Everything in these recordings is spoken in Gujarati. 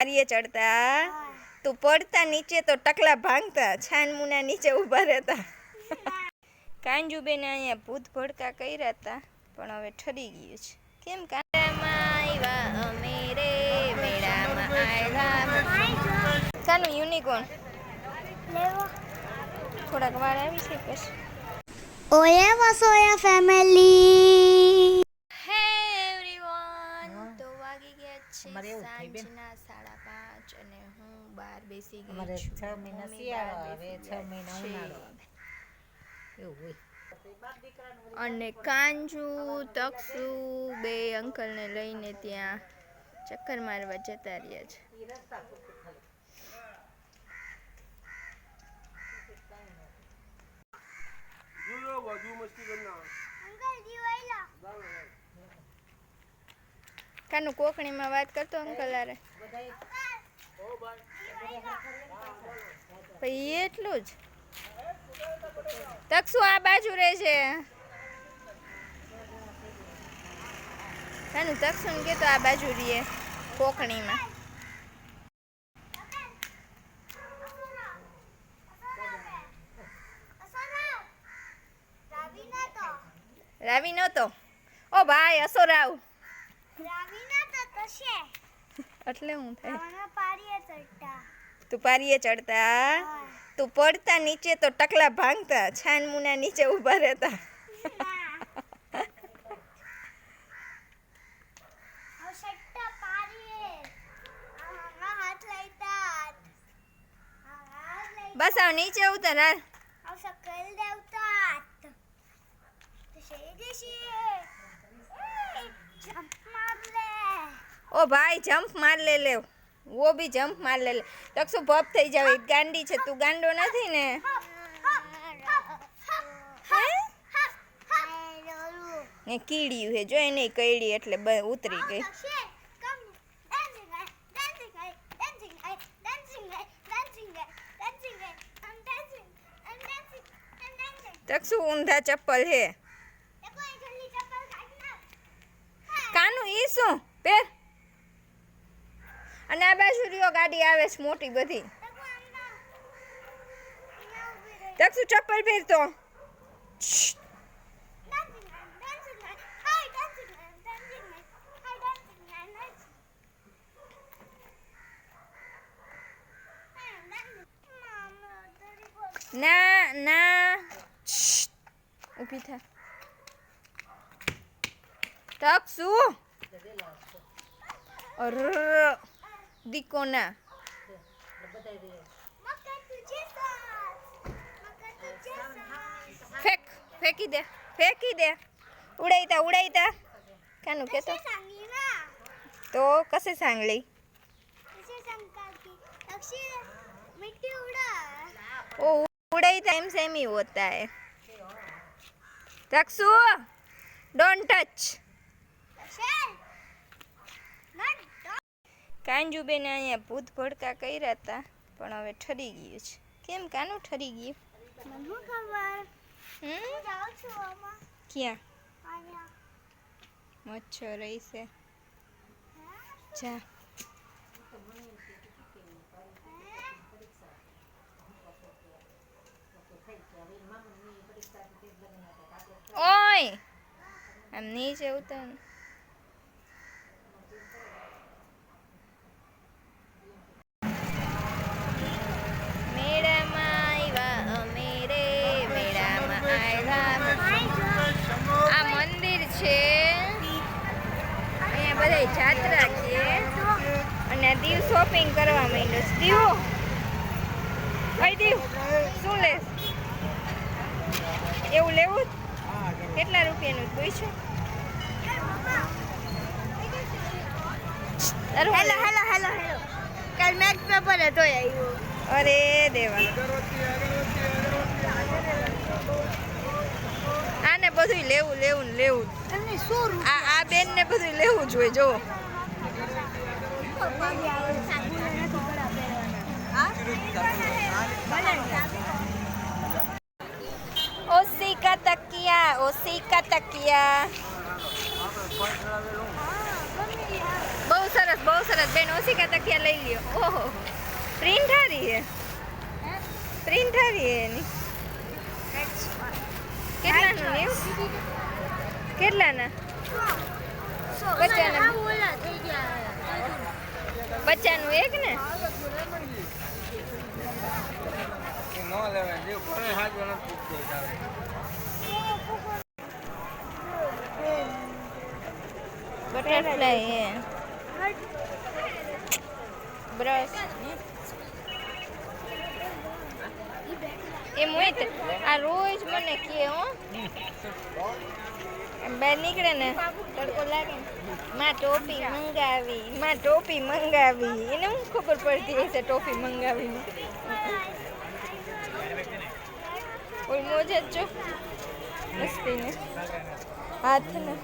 પારીએ ચડતા. તું પડતા નીચે તો ટકલા ભાંગતા. છાન મુના નીચે ઊભા રહેતા. કાંજુબેને અહીંયા ભૂત ભડકા કર્યા હતા પણ હવે ઠરી ગયું છે. કેમ કાંડામાં અમે રે મેળામાં આવ્યા કાનું યુનિકોર્ન? થોડાક વાર આવી છે પછી. ઓયા વસોયા ફેમિલી હે એવરીવન તો વાગી ગયા છે અમારે એવું થાય બેન. સાંજના સાડા પાંચ અને હું બહાર બેસી ગઈ અમારે છ. મહિના શિયાળો આવે, છ મહિના ઉનાળો આવે. એવું હોય. અને કાંજુ તક્ષુ બે અંકલને લઈને ત્યાં ચક્કર મારવા જતા રહ્યા છે. કાનું કોકણીમાં વાત કરતો અંકલ આરે ભાઈ એટલું જ. તકસુ આ બાજુ રહે છે. કાનું તકસુ ને કેતો આ બાજુ રહીએ કોકણીમાં. રાવી નતો. ઓ ભાઈ અસો રાવ એટલે હું થાય. તું પારીએ ચડતા? તું પડતા નીચે તો ટકલા ભાંગતા છાન મુના નીચે ઊભા રહેતા. બસ આવ નીચે ઉતર હાલ. ઓ ભાઈ જમ્પ માર લે લે. વો બી જમ્પ માર લે લે. તક્ષુ ભપ થઈ જાવ? એક ગાંડી છે. તું ગાંડો નથી ને? ને કીડ્યું હે. જો એને કઈડી એટલે ઉતરી ગઈ. તક્ષુ ઊંધા ચપ્પલ હે? કાનું ઈ શું? પેર બાજુ ગાડી આવે છે મોટી બધી. તકસુ ચપ્પલ પહેરતો. ના ના. ઊભી થા. તકસુ અર. દીકોના. ફેક, ફેંકી દે ફેંકી દે. ઉડાઈતા ઉડાઈતા. કાનું કેતો? તો કશે સાંગલી ઓ ઉડાઈ ટાઈમ સેમી હોતા હે રક્ષુ ડોન્ટ ટચ નોટ કાનજુબેને અહીંયા ભૂત ભડકા કર્યા હતા પણ હવે ઠરી ગયું છે કેમ કાનું ઠરી ગયું ખબર ક્યાં મચ્છર છે જા ઓય આમ નીચે ઉતર બધા જાત્રા છે. અને દીવ શોપિંગ કરવા માંડ્યો છે. દીવો. શું લેસ એવું લેવું? કેટલા રૂપિયાનું પૂછ્યું? Hello hello hello hello. કાલ મેચ પેપર હતો આવ્યો અરે દેવા. આને બધું લેવું લેવું લેવું. આ બેન ને બધું લેવું જોઈએ જો ઓસી કા તકિયા ઓસી કા તકિયા. બહુ સરસ બહુ સરસ. બેન ઓશિકા તકિયા લઈ લ્યો. ઓહો. પ્રિન્ટ હારી હે. પ્રિન્ટ હારી હે એની. કેટલાનું કેટલાના? બચ્ચાના એક ને? બટરફ્લાય હે એ મોહિત આ રોજ મને કહે હો. બહાર નીકળે ને, તડકો લાગે ને. માં ટોપી મંગાવી, માં ટોપી મંગાવી. એને હું ખબર પડતી હશે ટોપી મંગાવી ઓલ મોજ જ જો. મસ્તીને. હાથ ને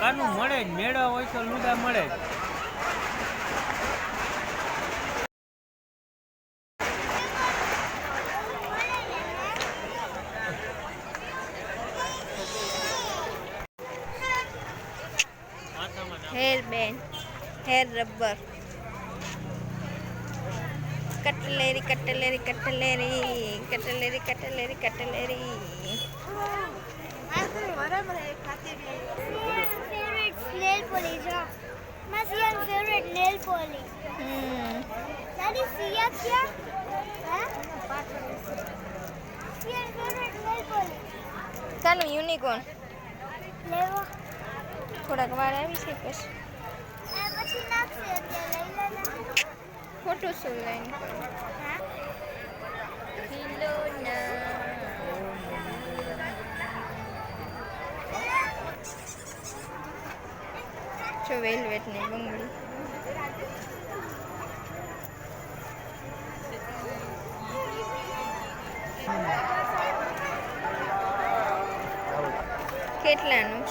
કાનું મળે જ હોય તો લુગા મળે. જ hair band, hair rubber. Cutlery cutlery cutlery cutlery cutlery cutlery. My favorite nail polish. Sia? Huh? Sia's favorite nail polish. કાનું યુનિકોર્ન લેવો થોડાક વાર આવી છે પછી આ પછી નાખશે અત્યારે લઈ લે ને. ખોટું શું લાઈન હા? જો વેલ્વેટની બંગડી. કેટલાનું?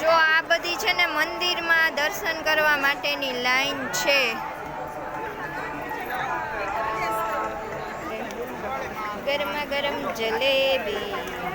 જો આ બધી છે ને મંદિરમાં દર્શન કરવા માટેની લાઈન છે. ગરમા ગરમ જલેબી.